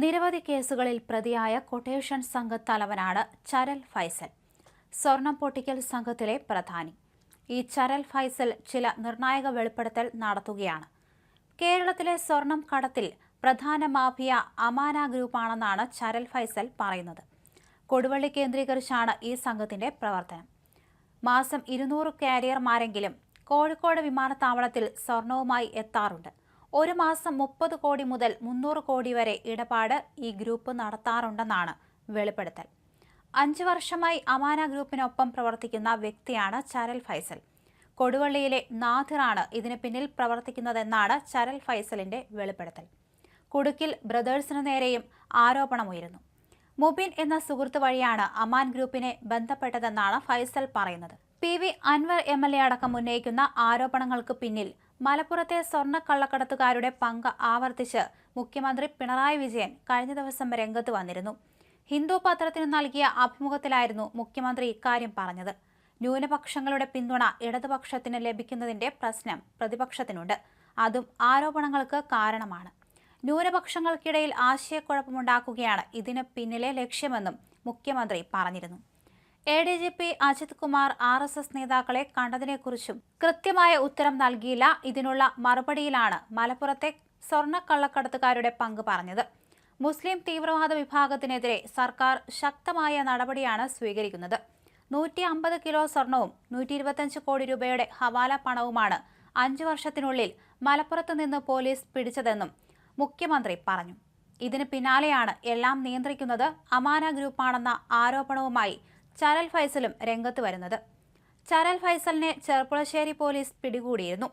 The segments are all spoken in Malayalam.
നിരവധി കേസുകളിൽ പ്രതിയായ കൊട്ടേഷൻ സംഘ തലവനാണ് ചരൽ ഫൈസൽ. സ്വർണം പൊട്ടിക്കൽ സംഘത്തിലെ പ്രധാനി. ഈ ചരൽ ഫൈസൽ ചില നിർണായക വെളിപ്പെടുത്തൽ നടത്തുകയാണ്. കേരളത്തിലെ സ്വർണം കടത്തിൽ പ്രധാന മാഫിയ അമാന ഗ്രൂപ്പാണെന്നാണ് ചരൽ ഫൈസൽ പറയുന്നത്. കൊടുവള്ളി കേന്ദ്രീകരിച്ചാണ് ഈ സംഘത്തിന്റെ പ്രവർത്തനം. മാസം ഇരുന്നൂറ് കാരിയർമാരെങ്കിലും കോഴിക്കോട് വിമാനത്താവളത്തിൽ സ്വർണവുമായി എത്താറുണ്ട്. ഒരു മാസം മുപ്പത് കോടി മുതൽ മുന്നൂറ് കോടി വരെ ഇടപാട് ഈ ഗ്രൂപ്പ് നടത്താറുണ്ടെന്നാണ് വെളിപ്പെടുത്തൽ. അഞ്ച് വർഷമായി അമാന ഗ്രൂപ്പിനൊപ്പം പ്രവർത്തിക്കുന്ന വ്യക്തിയാണ് ചരൽ ഫൈസൽ. കൊടുവള്ളിയിലെ നാഥിറാണ് ഇതിന് പിന്നിൽ പ്രവർത്തിക്കുന്നതെന്നാണ് ചരൽ ഫൈസലിന്റെ വെളിപ്പെടുത്തൽ. കുടുക്കിൽ ബ്രദേഴ്സിനു നേരെയും ആരോപണമുയരുന്നു. മുബിൻ എന്ന സുഹൃത്ത് വഴിയാണ് അമാൻ ഗ്രൂപ്പിനെ ബന്ധപ്പെട്ടതെന്നാണ് ഫൈസൽ പറയുന്നത്. P V Anvar M L A അടക്കം ഉന്നയിക്കുന്ന ആരോപണങ്ങൾക്ക് പിന്നിൽ മലപ്പുറത്തെ സ്വർണ കള്ളക്കടത്തുകാരുടെ പങ്ക് ആവർത്തിച്ച് മുഖ്യമന്ത്രി പിണറായി വിജയൻ കഴിഞ്ഞ ദിവസം രംഗത്ത് വന്നിരുന്നു. ഹിന്ദു പത്രത്തിന് നൽകിയ അഭിമുഖത്തിലായിരുന്നു മുഖ്യമന്ത്രി ഇക്കാര്യം പറഞ്ഞത്. ന്യൂനപക്ഷങ്ങളുടെ പിന്തുണ ഇടതുപക്ഷത്തിന് ലഭിക്കുന്നതിന്റെ പ്രശ്നം പ്രതിപക്ഷത്തിനുണ്ട്. അതും ആരോപണങ്ങൾക്ക് കാരണമാണ്. ന്യൂനപക്ഷങ്ങൾക്കിടയിൽ ആശയക്കുഴപ്പമുണ്ടാക്കുകയാണ് ഇതിന് പിന്നിലെ ലക്ഷ്യമെന്നും മുഖ്യമന്ത്രി പറഞ്ഞിരുന്നു. A D G P Ajith Kumar R S S നേതാക്കളെ കണ്ടതിനെക്കുറിച്ചും കൃത്യമായ ഉത്തരം നൽകിയില്ല. ഇതിനുള്ള മറുപടിയിലാണ് മലപ്പുറത്തെ സ്വർണക്കള്ളക്കടത്തുകാരുടെ പങ്ക് പറഞ്ഞത്. മുസ്ലിം തീവ്രവാദ വിഭാഗത്തിനെതിരെ സർക്കാർ ശക്തമായ നടപടിയാണ് സ്വീകരിക്കുന്നത്. നൂറ്റി അമ്പത് കിലോ സ്വർണവും നൂറ്റി ഇരുപത്തഞ്ച് കോടി രൂപയുടെ ഹവാല പണവുമാണ് അഞ്ചു വർഷത്തിനുള്ളിൽ മലപ്പുറത്ത് നിന്ന് പോലീസ് പിടിച്ചതെന്നും മുഖ്യമന്ത്രി പറഞ്ഞു. ഇതിന് പിന്നാലെയാണ് എല്ലാം നിയന്ത്രിക്കുന്നത്. അമാന ഗ്രൂപ്പാണെന്ന ആരോപണവുമായി ചരൽ ഫൈസലും രംഗത്ത് വരുന്നത്. ചരൽ ഫൈസലിനെ ചെർപ്പുളശ്ശേരി പോലീസ് പിടികൂടിയിരുന്നു.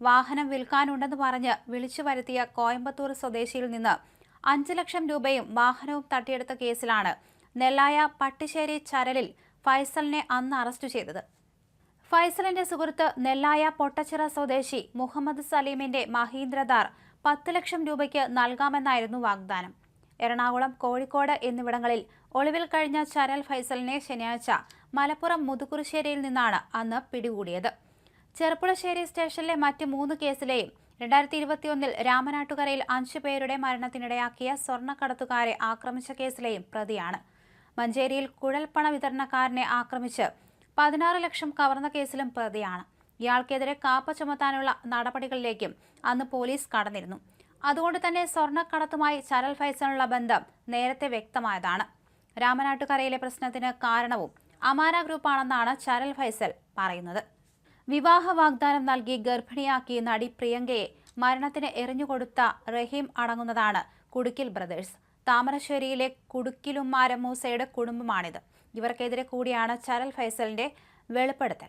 വാഹനം വിൽക്കാനുണ്ടെന്ന് പറഞ്ഞ് വിളിച്ചു വരുത്തിയ കോയമ്പത്തൂർ സ്വദേശിയിൽ നിന്ന് അഞ്ച് ലക്ഷം രൂപയും വാഹനവും തട്ടിയെടുത്ത കേസിലാണ് നെല്ലായ പട്ടിശ്ശേരി ചരലിൽ ഫൈസലിനെ അന്ന് അറസ്റ്റ് ചെയ്തത്. ഫൈസലിന്റെ സുഹൃത്ത് നെല്ലായ പൊട്ടച്ചിറ സ്വദേശി മുഹമ്മദ് സലീമിന്റെ മഹീന്ദ്രദാർ പത്ത് ലക്ഷം രൂപയ്ക്ക് നൽകാമെന്നായിരുന്നു വാഗ്ദാനം. എറണാകുളം കോഴിക്കോട് എന്നിവിടങ്ങളിൽ ഒളിവിൽ കഴിഞ്ഞ ചരൽ ഫൈസലിനെ ശനിയാഴ്ച മലപ്പുറം മുതുകുറിശ്ശേരിയിൽ നിന്നാണ് അന്ന് പിടികൂടിയത്. ചെറുപ്പുളശ്ശേരി സ്റ്റേഷനിലെ മറ്റ് മൂന്ന് കേസിലെയും രണ്ടായിരത്തി ഇരുപത്തിയൊന്നിൽ രാമനാട്ടുകരയിൽ അഞ്ചു പേരുടെ മരണത്തിനിടയാക്കിയ സ്വർണക്കടത്തുകാരെ ആക്രമിച്ച കേസിലെയും പ്രതിയാണ്. മഞ്ചേരിയിൽ കുഴൽപ്പണ വിതരണക്കാരനെ ആക്രമിച്ച് പതിനാറ് ലക്ഷം കവർന്ന കേസിലും പ്രതിയാണ്. ഇയാൾക്കെതിരെ കാപ്പ ചുമത്താനുള്ള നടപടികളിലേക്കും അന്ന് പോലീസ് കടന്നിരുന്നു. അതുകൊണ്ട് തന്നെ സ്വർണക്കടത്തുമായി ചരൽ ഫൈസലിനുള്ള ബന്ധം നേരത്തെ വ്യക്തമായതാണ്. രാമനാട്ടുകരയിലെ പ്രശ്നത്തിന് കാരണവും അമാന ഗ്രൂപ്പാണെന്നാണ് ചരൽ ഫൈസൽ പറയുന്നത്. വിവാഹ വാഗ്ദാനം നൽകി ഗർഭിണിയാക്കി നടി പ്രിയങ്കയെ മരണത്തിന് എറിഞ്ഞുകൊടുത്ത റഹീം അടങ്ങുന്നതാണ് കുടുക്കിൽ ബ്രദേഴ്സ്. താമരശ്ശേരിയിലെ കുടുക്കിലുമാര മൂസയുടെ കുടുംബമാണിത്. ഇവർക്കെതിരെ കൂടിയാണ് ചരൽ ഫൈസലിന്റെ വെളിപ്പെടുത്തൽ.